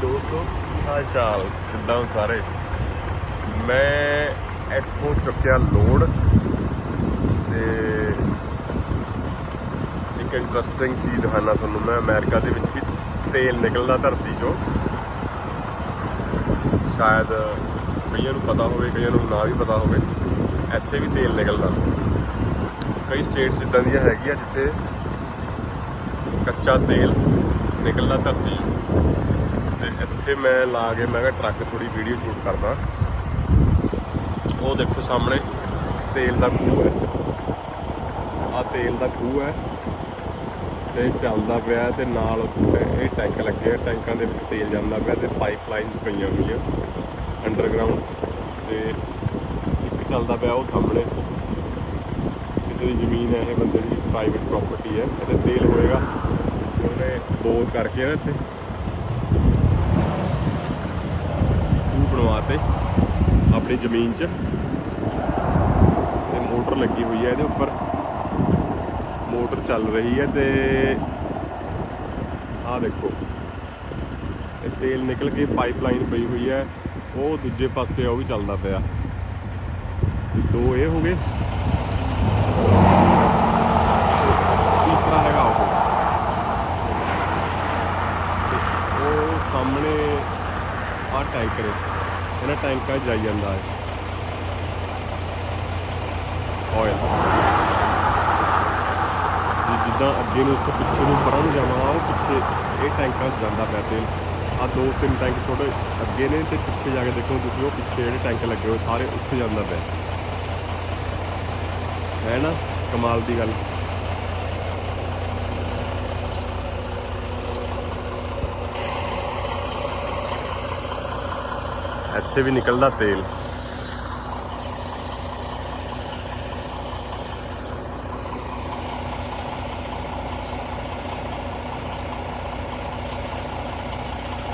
ਦੋਸਤੋ ਹਾਲ ਚਾਲ? ਕਿੱਦਾਂ ਹੋ ਸਾਰੇ? ਮੈਂ ਇੱਥੋਂ ਚੁੱਕਿਆ ਲੋਡ ਤੇ ਇੱਕ ਇੰਟਰਸਟਿੰਗ ਚੀਜ਼ ਦਿਖਾਣਾ ਤੁਹਾਨੂੰ ਮੈਂ, ਅਮਰੀਕਾ ਦੇ ਵਿੱਚ ਵੀ ਤੇਲ ਨਿਕਲਦਾ ਧਰਤੀ ਚੋਂ। ਸ਼ਾਇਦ ਕਈਆਂ ਨੂੰ ਪਤਾ ਹੋਵੇ, ਕਈਆਂ ਨੂੰ ਨਾ ਵੀ ਪਤਾ ਹੋਵੇ, ਇੱਥੇ ਵੀ ਤੇਲ ਨਿਕਲਦਾ। ਕਈ ਸਟੇਟਸ ਇਦਾਂ ਦੀਆਂ ਹੈਗੀਆਂ ਜਿੱਥੇ ਕੱਚਾ ਤੇਲ ਨਿਕਲਦਾ ਧਰਤੀ ਤੇ ਮੈਂ ਲਾ ਕੇ ਮੈਂ ਕਿਹਾ ਟਰੱਕ ਥੋੜੀ ਵੀਡੀਓ ਸ਼ੂਟ ਕਰਦਾ। ਉਹ ਦੇਖੋ ਸਾਹਮਣੇ, ਤੇਲ ਦਾ ਖੂਹ ਹੈ। ਆ ਤੇਲ ਦਾ ਖੂਹ ਹੈ ਤੇ ਚੱਲਦਾ ਪਿਆ ਤੇ ਨਾਲ ਉੱਤੇ ਇਹ ਟੈਂਕ ਲੱਗੇ ਆ। ਟੈਂਕਾਂ ਦੇ ਵਿੱਚ ਤੇਲ ਜਾਂਦਾ ਪਿਆ ਤੇ ਪਾਈਪਲਾਈਨ ਪਈਆਂ ਹੋਈਆਂ ਅੰਡਰਗਰਾਉਂਡ ਤੇ ਇੱਕ ਚੱਲਦਾ ਪਿਆ ਉਹ ਸਾਹਮਣੇ। ਕਿਸੇ ਦੀ ਜ਼ਮੀਨ ਹੈ, ਇਹ ਬੰਦੇ ਦੀ ਪ੍ਰਾਈਵੇਟ ਪ੍ਰਾਪਰਟੀ ਹੈ। ਇਹਦੇ ਤੇਲ ਹੋਏਗਾ। ਉਹਨੇ ਬੋਰ ਕਰਕੇ ਨਾ ਇੱਥੇ। ਖੂਹ ਆਪਣੀ ਜ਼ਮੀਨ 'ਚ। ਤੇ ਮੋਟਰ ਲੱਗੀ ਹੋਈ ਹੈ ਇਹਦੇ ਉੱਪਰ। ਮੋਟਰ ਚੱਲ ਰਹੀ ਹੈ ਤੇ ਆਹ ਦੇਖੋ। ਇਹ ਤੇਲ ਨਿਕਲ ਕੇ ਪਾਈਪਲਾਈਨ ਪਈ ਹੋਈ ਹੈ। ਉਹ ਦੂਜੇ ਪਾਸੇ ਉਹ ਵੀ ਚੱਲਦਾ ਪਿਆ। ਦੋ ਇਹ ਹੋ ਗਏ। ਤੀਸਰਾ ਹੈਗਾ ਉਹ। ਉਹ ਸਾਹਮਣੇ ਆ ਟੈਂਕਰ ਹੈ ਇਹਨਾਂ ਟੈਂਕਾਂ 'ਚ ਜਾਈ ਜਾਂਦਾ ਹੈ? ਆਇਲ ਜਿੱਦਾਂ ਅੱਗੇ ਨੂੰ ਉਸ ਤੋਂ ਪਿੱਛੇ ਨੂੰ ਪਰਾਂ ਨੂੰ ਜਾਵਾਂ, ਉਹ ਪਿੱਛੇ ਇਹ ਟੈਂਕਾਂ 'ਚ ਜਾਂਦਾ ਪਿਆ ਤੇਲ ਆ ਦੋ ਤਿੰਨ ਟੈਂਕ ਥੋੜੇ ਅੱਗੇ ਨੇ ਤੇ ਪਿੱਛੇ ਜਾ ਕੇ ਦੇਖੋ ਤੁਸੀਂ, ਉਹ ਪਿੱਛੇ ਜਿਹੜੇ ਟੈਂਕ ਲੱਗੇ ਹੋਏ, ਸਾਰੇ ਉੱਥੇ ਜਾਂਦਾ ਪਿਆ। ਹੈ ਨਾ? ਕਮਾਲ ਦੀ ਗੱਲ। ਇੱਥੇ ਵੀ ਨਿਕਲਦਾ ਤੇਲ।